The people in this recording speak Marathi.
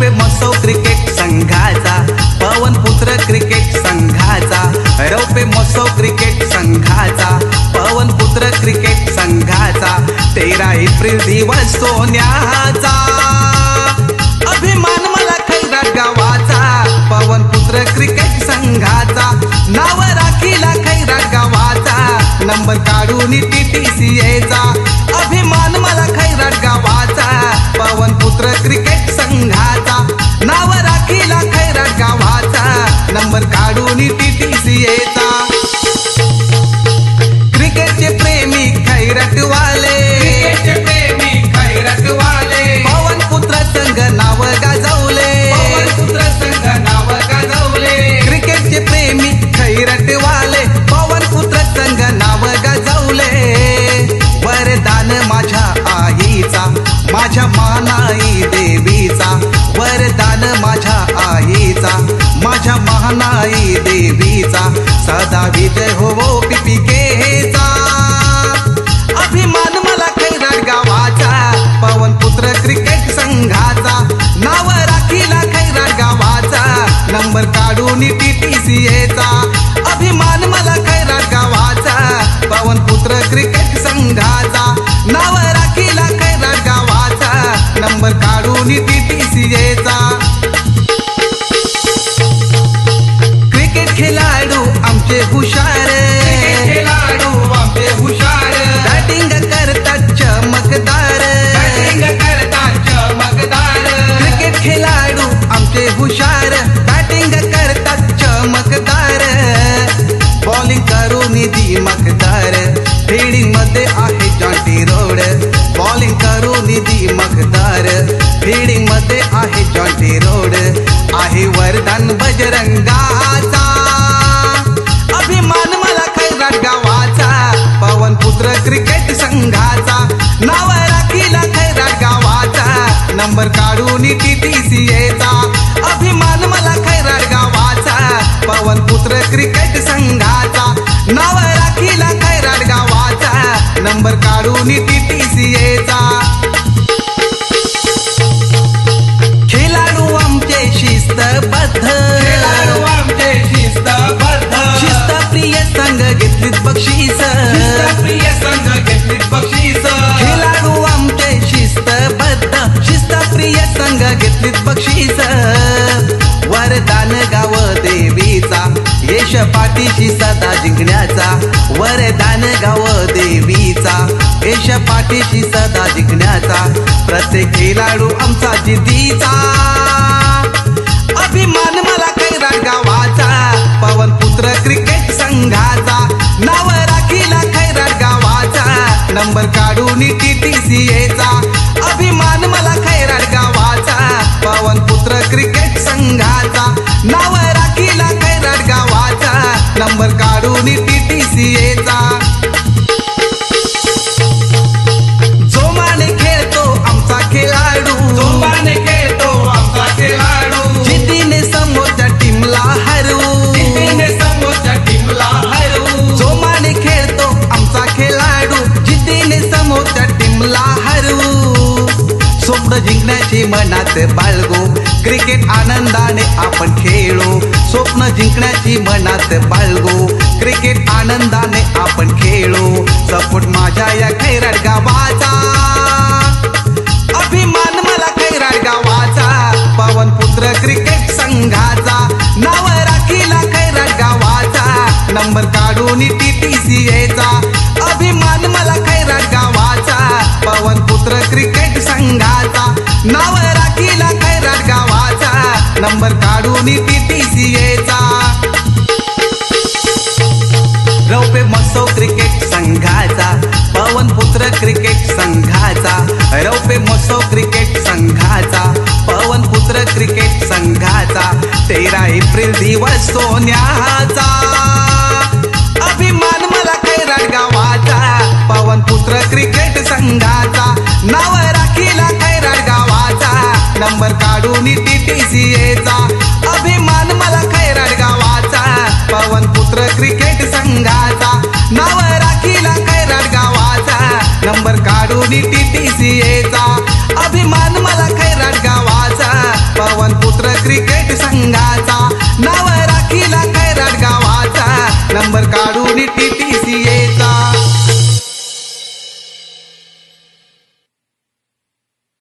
रुपे महोत्सव क्रिकेट संघाचा पवन पुत्र क्रिकेट संघाचा रौपे महोत्सव क्रिकेट संघाचा पवन पुत्र क्रिकेट संघाचा तेरा एप्रिल दिवस सोन्याचा. अभिमान मला खैरा गावाचा पवन पुत्र क्रिकेट संघाचा नाव राखीला खैरा गावाचा नंबर काढून टीटीसीएचा. अभिमान मला खैरा गावाचा पवन पुत्र क्रिकेट गावाचा नाही देवीचा सदा विजय होवो. खेळाडू हुशार क्रिकेट खेळाडू हुशार बॅटिंग करतात चमकदार बॅटिंग करतात चमकदार क्रिकेट खेळाडू आमचे हुशार बॅटिंग करतात चमकदार बॉलिंग करून दिमकदार नंबर काढून टीटीसीएचा. अभिमान मला खैराट गावाचा पवनपुत्र क्रिकेट संघाचा. नाव राखीला खैराट गावाचा नंबर काढून टीटीसीएचा. खेळाडू आमचे शिस्तबद्ध. खेळाडू आमचे शिस्तबद्ध. शिस्त प्रिय संघ घेतलीत बक्षीस. प्रिय संघ घेतलीत बक्षीस. प्रिय घेतलीत बक्षीस. वरदान गाव देवीचा यश पाठीशी सदा जिंकण्याचा. वरदान गाव देवीचा यश पाठीशी सदा जिंकण्याचा. प्रत्येक खेळाडू आमचा जिद्दीचा. अभिमान मला नंबर काढून टीटीसीएचा जिंकण्याची मनात बाळगू. क्रिकेट आनंदाने आपण खेळू. स्वप्न जिंकण्याची मनात बाळगू. क्रिकेट आनंदाने आपण खेळू. सपोर्ट माझ्या या खैराट गावाचा. अभिमान मला खैराट गावाचा. पवन पुत्र क्रिकेट संघाचा. नाव राखीला खैराट गावाचा. नंबर काढून टी टीटीसीएचा अभिमान नंबर काढून पीटीसीएचा रौपे मसो क्रिकेट संघाचा पवन पुत्र क्रिकेट संघाचा रौपे मसो क्रिकेट संघाचा पवन पुत्र क्रिकेट संघाचा तेरा एप्रिल दिवस सोन्याचा. अभिमान मला काही रडगावाचा पवन पुत्र क्रिकेट संघाचा नाव राखीला काही रडगावाचा नंबर काढून इंडियेचा अभिमान मला खैराड गावाचा. पवन पुत्र क्रिकेट संघाचा. नाव राखीला खैराड गावाचा. नंबर काढून टीटीसीएचा अभिमान मला खैराड गावाचा. पवन पुत्र क्रिकेट संघाचा. नाव राखीला खैराड गावाचा. नंबर काढून टी